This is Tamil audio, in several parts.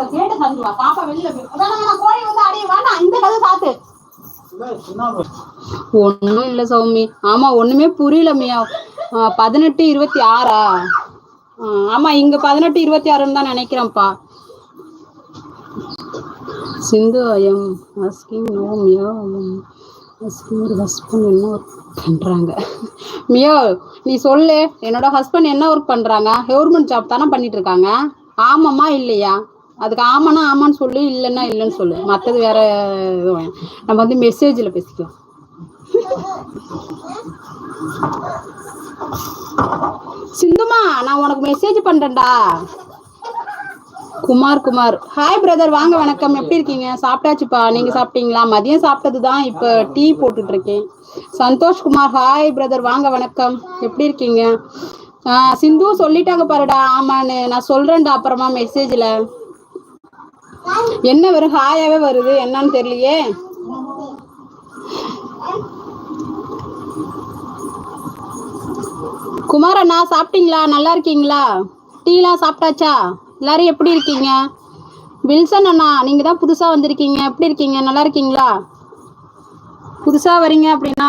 ஒருத்தர் கேட்டு பாப்பா வெளியில கோழி வந்து அடைய வேண்டாம் இந்த கதை சாத்து ஒண்ணும் இல்ல சௌமி. ஆமா ஒண்ணுமே புரியல மியா. பதினெட்டு இருபத்தி ஆறா? ஆமா இங்க பதினெட்டு இருபத்தி ஆறுன்னு தான் நினைக்கிறேன்ப்பா. Sindhu I'm asking no Mia. Asking ஒரு ஹஸ்பண்ட் என்ன ஒர்க் பண்றாங்க. மியோ நீ சொல்லு. என்னோட ஹஸ்பண்ட் என்ன ஒர்க் பண்றாங்க? கவர்மெண்ட் ஜாப் தானே பண்ணிட்டு இருக்காங்க. ஆமாம்மா இல்லையா? அதுக்கு ஆமானா ஆமான்னு சொல்லு இல்லைன்னா இல்லைன்னு சொல்லு. மற்றது வேற இதுவும் நம்ம வந்து மெசேஜில் பேசிக்கலாம். சிந்துமா நான் உனக்கு மெசேஜ் பண்றேன்டா. குமார் குமார். ஹாய் பிரதர் வாங்க வணக்கம். எப்படி இருக்கீங்க? சாப்பிட்டாச்சுப்பா. நீங்க சாப்பிட்டீங்களா? மதியம் சாப்பிட்டது தான் இப்போ டீ போட்டுட்டு இருக்கேன் சந்தோஷ் குமார் ஹாய் பிரதர் வாங்க வணக்கம். எப்படி இருக்கீங்க? சிந்து சொல்லிட்டாங்க பாருடா. ஆமான்னு. நான் சொல்றேன்டா அப்புறமா மெசேஜ்ல என்ன வெறும் ஹாயாவே வருது? என்னன்னு தெரியலையே. குமாரண்ணா சாப்பிட்டீங்களா? நல்லா இருக்கீங்களா? டீலாம் சாப்பிட்டாச்சா? எல்லாரும் எப்படி இருக்கீங்க? வில்சன் அண்ணா நீங்க தான் புதுசா வந்திருக்கீங்க. எப்படி இருக்கீங்க? நல்லா இருக்கீங்களா? புதுசா வரீங்க அப்படின்னா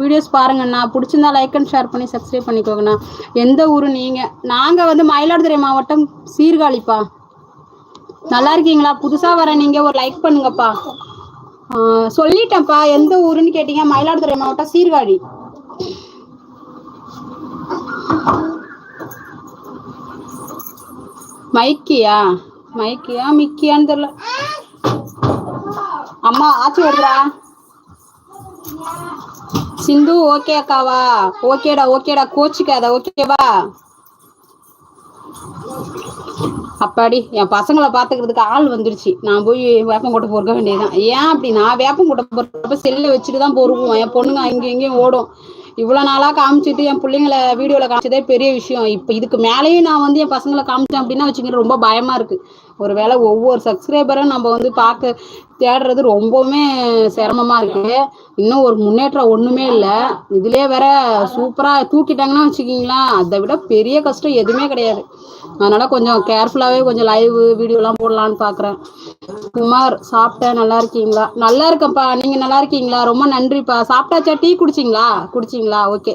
வீடியோஸ் பாருங்கண்ணா பிடிச்சிருந்தா லைக் அண்ட் ஷேர் பண்ணி சப்ஸ்கிரைப் பண்ணிக்கோங்கண்ணா எந்த ஊர் நீங்கள் நாங்கள் வந்து மயிலாடுதுறை மாவட்டம் சீர்காழிப்பா. நல்லா இருக்கீங்களா? புதுசா வர நீங்க ஒரு லைக் பண்ணுங்கப்பா. சொல்லிட்டேன்ப்பா எந்த ஊருன்னு கேட்டீங்க? மயிலாடுதுறை மாவட்டம் சீர்காழி. மைக்கியா? மைக்கியா மிக்கியான்னு தெரியல. அம்மா ஆச்சு வருதுடா. சிந்து ஓகே அக்காவா? ஓகேடா ஓகேடா கோச்சுக்காத ஓகேவா அப்பாடி என் பசங்களை பாத்துக்கிறதுக்கு ஆள் வந்துருச்சு. நான் போய் வேப்பங்கொட்டை பொறுக்க வேண்டியதுதான். ஏன் அப்படி? நான் வேப்பங்கொட்டை பொறுக்கிறப்ப செல்ல வச்சுட்டு தான் பொறுக்குவோம். என் பொண்ணுங்க அங்கேயும் இங்கேயும் ஓடும். இவ்வளோ நாளாக காமிச்சிட்டு என் பிள்ளைங்களை வீடியோவில் காமிச்சதே பெரிய விஷயம். இப்போ இதுக்கு மேலேயும் நான் வந்து என் பசங்களை காமிச்சேன் அப்படின்னா வச்சுக்கிட்டு ரொம்ப பயமாக இருக்குது ஒருவேளை ஒவ்வொரு சப்ஸ்கிரைபரும் நம்ம வந்து பார்க்க தேடுறது ரொம்பவுமே சிரமமாக இருக்குது இன்னும் ஒரு முன்னேற்றம் ஒன்றுமே இல்லை. இதுலேயே வேற சூப்பராக தூக்கிட்டாங்கன்னா வச்சுக்கிங்களேன் அதை விட பெரிய கஷ்டம் எதுவுமே கிடையாது. அதனால கொஞ்சம் கேர்ஃபுல்லாகவே கொஞ்சம் லைவ் வீடியோலாம் போடலான்னு பார்க்குறேன் குமார் சாப்பிட்டேன். நல்லா இருக்கீங்களா? நல்லா இருக்கேன்ப்பா. நீங்கள் நல்லா இருக்கீங்களா? ரொம்ப நன்றிப்பா. சாப்பிட்டாச்சா? டீ குடிச்சிங்களா? குடிச்சிங்களா? ஓகே.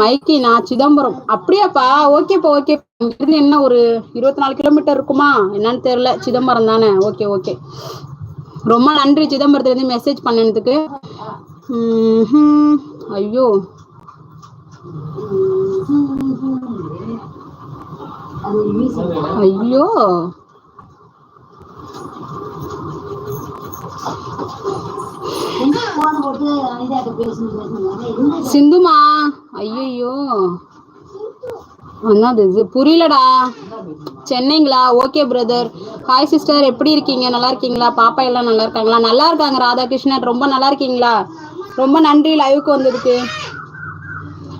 மைக்கி நான் சிதம்பரம். அப்படியாப்பா? ஓகேப்பா ஓகே அங்கிருந்து என்ன ஒரு இருபத்தி நாலு கிலோமீட்டர் இருக்குமா? என்னன்னு தெரியல. சிதம்பரம் தானே? ஓகே ஓகே ரொம்ப நன்றி சிதம்பரத்துலேருந்து மெசேஜ் பண்ணதுக்கு ஐயோ. ஐயோ. சிந்துமா. ஐயோ என்னது இது புரியலடா. சென்னைங்களா? ஓகே பிரதர் ஹாய் சிஸ்டர் எப்படி இருக்கீங்க? நல்லா இருக்கீங்களா? பாப்பா எல்லாம் நல்லா இருக்காங்களா? நல்லா இருக்காங்க ராதாகிருஷ்ணன். ரொம்ப நல்லா இருக்கீங்களா? ரொம்ப நன்றி லைவுக்கு வந்ததுக்கு.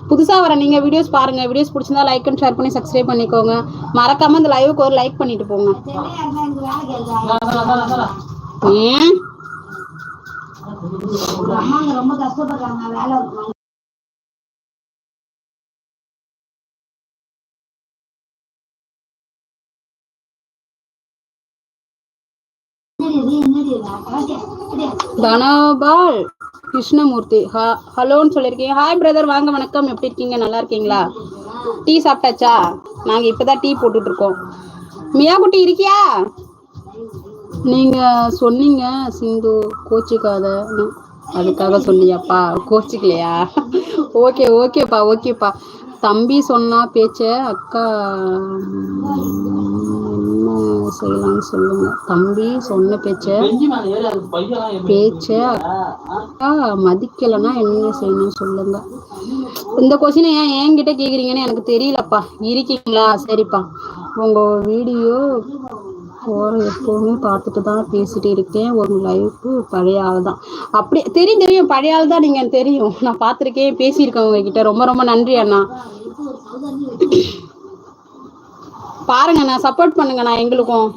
புதுசாக வர நீங்கள் வீடியோஸ் பாருங்க. வீடியோஸ் பிடிச்சிருந்தா லைக் அண்ட் ஷேர் பண்ணி சப்ஸ்கிரைப் பண்ணிக்கோங்க. மறக்காம இந்த லைவுக்கு ஒரு லைக் பண்ணிட்டு போங்க. ஏன்? ரொம்ப கஷ்டப்படுறாங்க. வேலை தனபால் கிருஷ்ணமூர்த்தி. ஹலோன்னு சொல்லியிருக்கீங்க. ஹாய் பிரதர் வாங்க வணக்கம். எப்படி இருக்கீங்க? நல்லா இருக்கீங்களா? டீ சாப்பிட்டாச்சா? நாங்கள் இப்போதான் டீ போட்டுட்டு இருக்கோம் மியா குட்டி இருக்கியா? நீங்க சொன்னீங்க சிந்து கோச்சிக்காத. அதுக்காக சொல்லியாப்பா கோச்சிக்கலையா? ஓகே ஓகேப்பா ஓகேப்பா. தம்பி சொன்னா பேச்ச அக்கா என்ன செய்யலாம்னு சொல்லுங்க. தம்பி சொன்ன பேச்ச பேச்ச அக்கா மதிக்கலைன்னா என்ன செய்யணும்னு சொல்லுங்க. இந்த கொஸ்டினை ஏன் என்கிட்ட கேக்குறீங்கன்னு எனக்கு தெரியலப்பா. இருக்கீங்களா? சரிப்பா. உங்க வீடியோ போகிற எப்பவுமே பார்த்துட்டு தான் பேசிட்டு இருக்கேன். ஒரு லைஃப்பு பழைய ஆள் தான் அப்படி தெரியும் தெரியும். பழைய ஆள் தான் நீங்க தெரியும். நான் பார்த்துருக்கேன் பேசியிருக்கேன் உங்ககிட்ட. ரொம்ப ரொம்ப நன்றி அண்ணா. பாருங்க நான் சப்போர்ட் பண்ணுங்க நான் எங்களுக்கும்.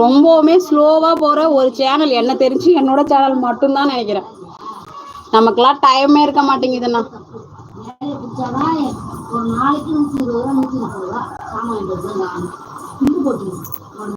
ரொம்பவுமே ஸ்லோவா போற ஒரு சேனல் என்ன தெரிஞ்சு என்னோட சேனல் மட்டும்தான் நினைக்கிறேன். நமக்கெல்லாம் டைமே இருக்க மாட்டேங்குதுண்ணா. ஒரு நாளைக்கு